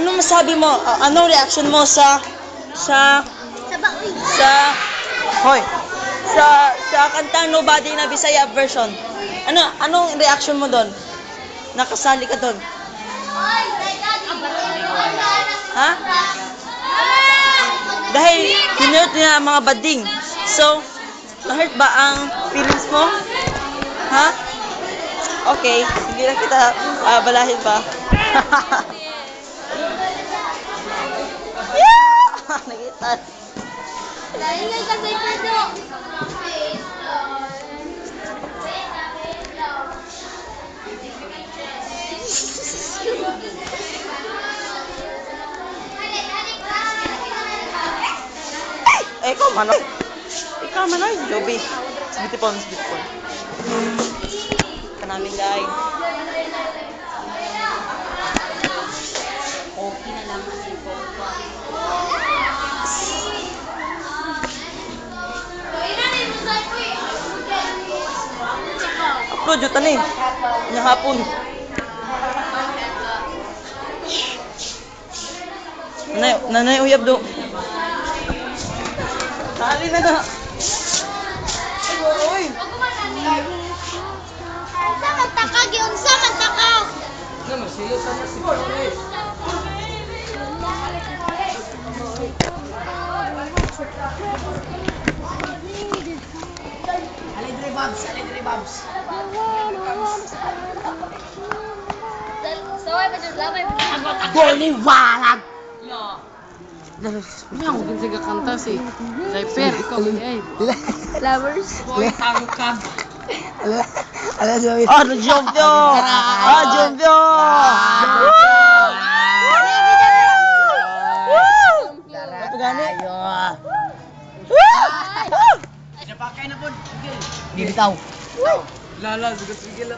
ano masabi mo? Ah, anong reaction mo sa sa Sa baoy. sa hoy sa sa kantang Nobody na Bisaya version. Ano anong reaction mo doon? Nakasali ka doon. Ha? Dahil hinurt niya ang mga bading. So, na-hurt ba ang feelings mo? Ha? Okay, hindi na kita ah, balahin pa. yeah! Nakita. Ingay ka sa Pedro. Eh, ikaw manoy. Ikaw manoy. Joby. Bitipon, bitipon. Kanaming guy. Okay na lang kasi po. Upload yun tanin. Nya hapon. Nanay, nanay uyab do. Tali na na. Oy. Sa magtaka, giyon sa magtaka. Saway pa dyan, lamay pa dyan. Boliwalag! Yan, huwag yung kanta si Diaper, ikaw ay. Flowers. Boy, tangkag. Oh, Jombyo! Oh, Jombyo! Ito gani. Bibitaw. Lala, sugat sigil.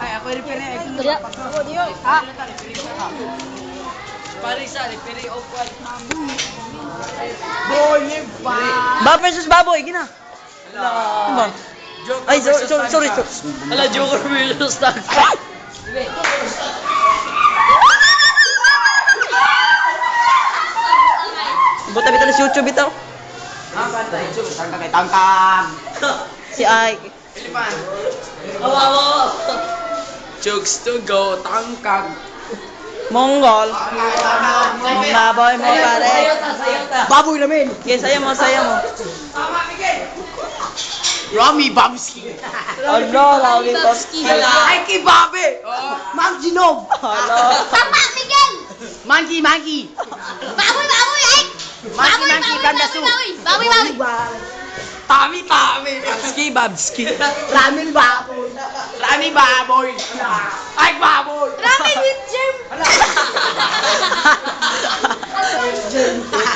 Ay, ako rin pere. Ako diyo. Ha? Parisa, pere o kwad. Bolivar! Ba versus baboy, gina. Ano ba? Ay, so, so, sorry, sorry. Ala, Joker versus Tag. Buta bitaw si YouTube bitaw. Tangkag, tangkag. Si Ay. Awawa! Jokes to go, tangkag. Mongol. Baboy mo pare. Baboy namin! Yes, sayo mo, sayo mo. Rami Babski! Ano, Topski. Ay, kay Babe! Mang Ginog! Ano? Tama, Miguel! Monkey, monkey! Baboy, baboy, ay! Monkey, monkey, Bandasu! Baboy, baboy! Tami, tami! Babski, Babski! Rami Baboy! Rami Baboy! Ay, Baboy! Ramen with germ!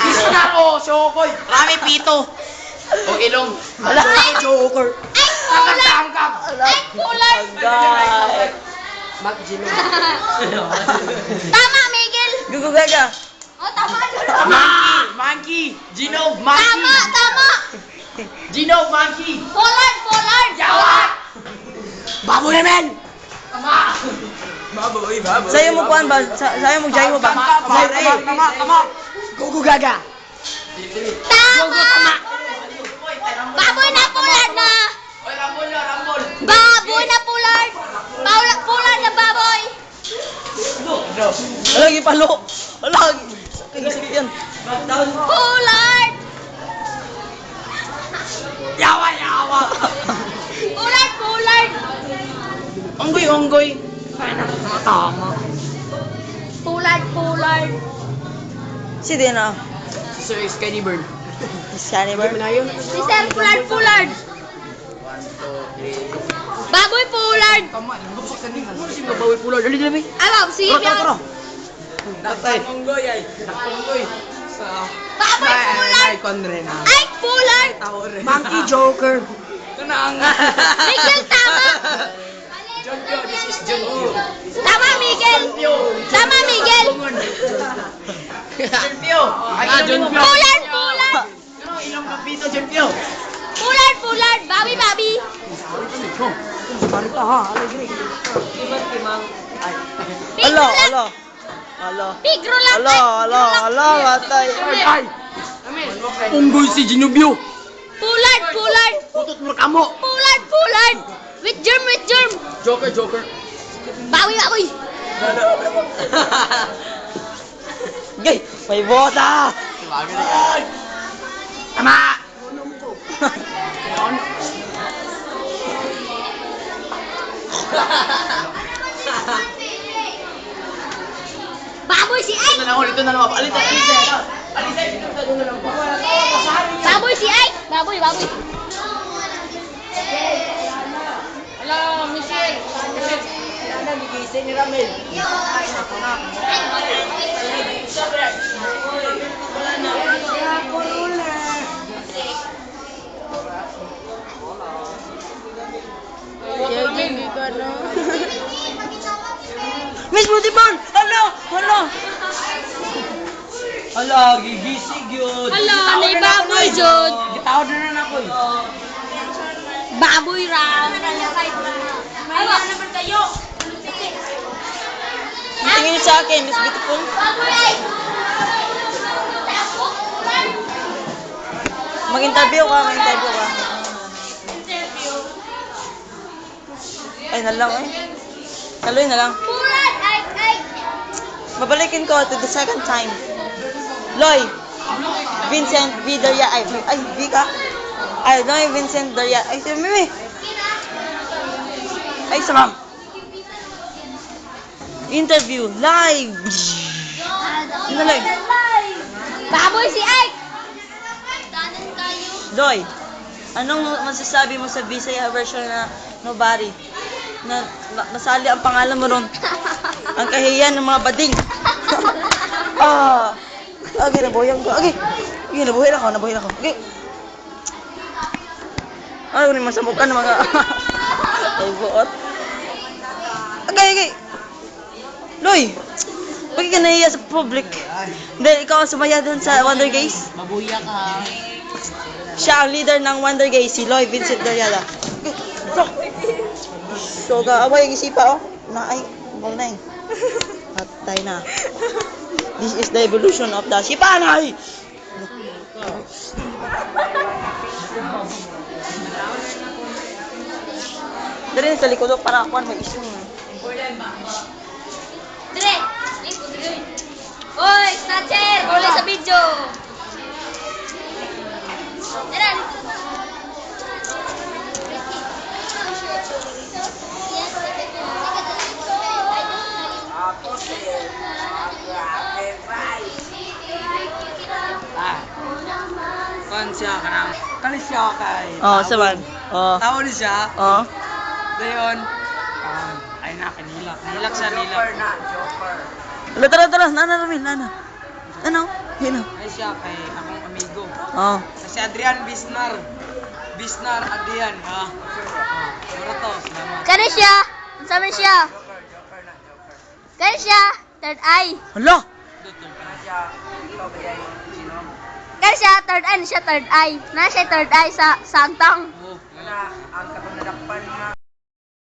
Iskaro, Shokoy! Rami Pito! O ilong! Ala, Joker. Ay, Tangkag, kulay! tangkag! Ay, kulay! Agay. Mag Gino. Tama, Miguel! Gugugaga. Oh, tama. Monkey! Monkey! Gino, monkey! Tama! Gino, monkey! Pollard, Pollard! Yawa! Baboy naman! Tama! Baboy, baboy. Sayo mo kuan ba? Sa- Sayo mo jay mo ba? Tama, tama, tama, tama, tama. Gugu gaga. Tama! Baboy na Pollard na! Oy, rambol na, rambol. Baboy na! Paula, Pollard na baboy! Wala, gipalo. Wala. Isip Onggoy, onggoy. Ay, naku, tama. Pollard, Pollard! Si. Sir, Kenny Bird. Miss Cannibal. Manayon. Si Sir Pollard, Pollard! Baboy, Pollard! Tama, ka rin. Ano si babawi pulo? Dali, dali. Alam, sige Tara, tara, tara. yan. Patay. Onggoy ay. Onggoy. Sa... Baboy, Pollard! Conren. Ay, Pollard! Monkey Joker. Kanang. Miguel, tama! John Pio, this is John Pio. Tama, Miguel! Tama, Miguel! John Pio. Ay, Ah, John Pio. Pollard, Pollard! Ano, ilang kapito, John Pio? Pollard, Pollard! Babi, babi! Marita ha, alay gini. Alo, alo. Alo. Pigro lang. Alo, alo, alo, matay. Ay! Unggoy si Ginubio! Pullard, pullard. Putot mo kamo! Pullard, pullard. With germ, with germ. Joker, Joker! Bawi, bawi. Gay, may bota! Tama! Baboy si Ike. Dito na ako, dito na naman. Alita, alita! Alita, naman. Baboy si Ike. Baboy, baboy. Hello, Michelle! Ano, gigising ni Ramel? Miss Butibon! Alo! Alo! Alo, gigisig yun. Hala, may baboy jud. Gitawad na na ako eh. Baboy ra. Ano naman kayo? Tingin sa akin, Miss Beautiful. Ay. Mag-interview ka, mag-interview ka. Ay, na lang eh. Kaloy na lang. Babalikin ko to the second time. Loy, Vincent V. Daria, ay, ay, V Ay, Loy, Vincent Daria, ay, si Mimi. Ay, sa ma'am. Interview, live. Na lang. Baboy si Ike. Loy, anong masasabi mo sa Bisaya version na Nobody? Na, na nasali ang pangalan mo ron. Ang kahiyan ng mga bading. ah. Okay, nabuhay ako. Okay. Okay, nabuhay ako. Nabuhay ako. Okay. Ano ni masamukan mga... Ay, buot. Okay, okay. Loy, bakit ka nahiya sa public? Dahil ikaw ang sumaya dun sa Wonder Gaze? Mabuya ka. Siya ang leader ng Wonder Gaze, si Loy Vincent Dariada. So, kaaway ang isipa, oh. Na, ay, ball na eh. Patay na. This is the evolution of the sipanay! Dari sa likod, para ako may eh. Dire. Lipo, dire. Oy, snatcher! Bole sa video. Tara, siya kay. Oh, saban. Oh. Tawo ni siya. Oh. Dayon. Ah, ay na kanilak. Nilak siya nilak. Tara, tara, tara. Nana, Ramil, nana. Ano? Oh. Ay siya kay akong amigo. Oh. Si Adrian Bisnar. Bisnar Adrian. Ah. Ah, Mura to. Salamat. Kani siya? Unsa man siya? Kani siya? Third eye. Hala! Kaya siya third eye, siya third eye. Na siya third eye sa santang. Wala, ang kapanadakpan.